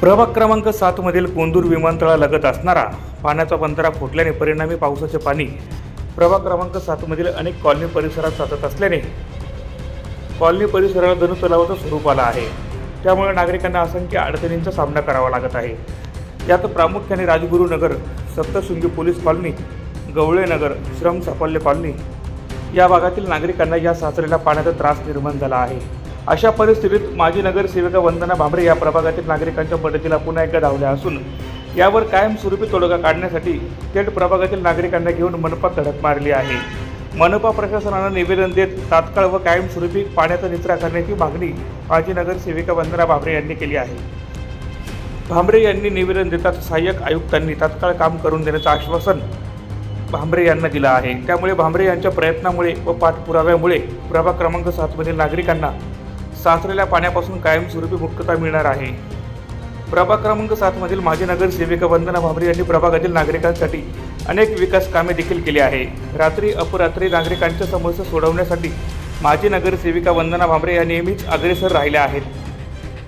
प्रभाग क्रमांक सातमधील कोंदूर विमानतळालगत असणारा पाण्याचा बंधारा फुटल्याने परिणामी पावसाचे पाणी प्रभाग क्रमांक सातमधील अनेक कॉलनी परिसरात साचत असल्याने कॉलनी परिसराला धनुतलावाचं स्वरूप आलं आहे. त्यामुळे नागरिकांना असंख्य अडचणींचा सामना करावा लागत आहे. यात प्रामुख्याने Rajgurunagar Saptashrungi police colony Gawalenagar Shram Safalya colony या भागातील नागरिकांना या साचलेल्या पाण्याचा त्रास निर्माण झाला आहे. अशा परिस्थितीत माजी नगरसेविका वंदना भांबरे या प्रभागातील नागरिकांच्या मदतीला पुन्हा एकदा धावल्या असून यावर कायमस्वरूपी तोडगा काढण्यासाठी थेट प्रभागातील नागरिकांना घेऊन मनपा धडक मारली आहे. मनपा प्रशासनानं निवेदन देत तात्काळ व कायमस्वरूपी पाण्याचा निचरा करण्याची मागणी माजी नगरसेविका वंदना भांबरे यांनी केली आहे. भांबरे यांनी निवेदन देताच सहाय्यक आयुक्तांनी तात्काळ काम करून देण्याचं आश्वासन भांबरे यांना दिलं आहे. त्यामुळे भांबरे यांच्या प्रयत्नामुळे व पाठपुराव्यामुळे प्रभाग क्रमांक सातमधील नागरिकांना साचलेल्या पाण्यापासून कायमस्वरूपी मुक्तता मिळणार आहे. प्रभाग क्रमांक सातमधील माजी नगरसेविका वंदना भांबरे यांनी प्रभागातील नागरिकांसाठी अनेक विकास कामे देखील केली आहे. रात्री अपरात्री नागरिकांच्या समस्या सोडवण्यासाठी माजी नगरसेविका वंदना भांबरे या नेहमीच अग्रेसर राहिल्या आहेत.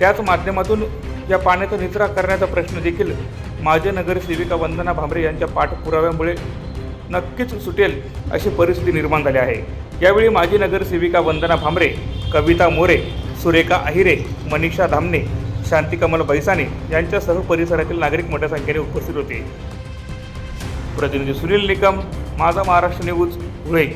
त्याच माध्यमातून या पाण्याचा निचरा करण्याचा प्रश्न देखील माजी नगरसेविका वंदना भांबरे यांच्या पाठपुराव्यामुळे नक्कीच सुटेल अशी परिस्थिती निर्माण झाली आहे. यावेळी माजी नगरसेविका वंदना भांबरे कविता मोरे सुरेखा अहिरे मनीषा धामणे शांतिकमल बैसाने यांच्यासह परिसरातील नागरिक मोठ्या संख्येने उपस्थित होते. प्रतिनिधी सुनील निकम माझा महाराष्ट्र न्यूज धुळे.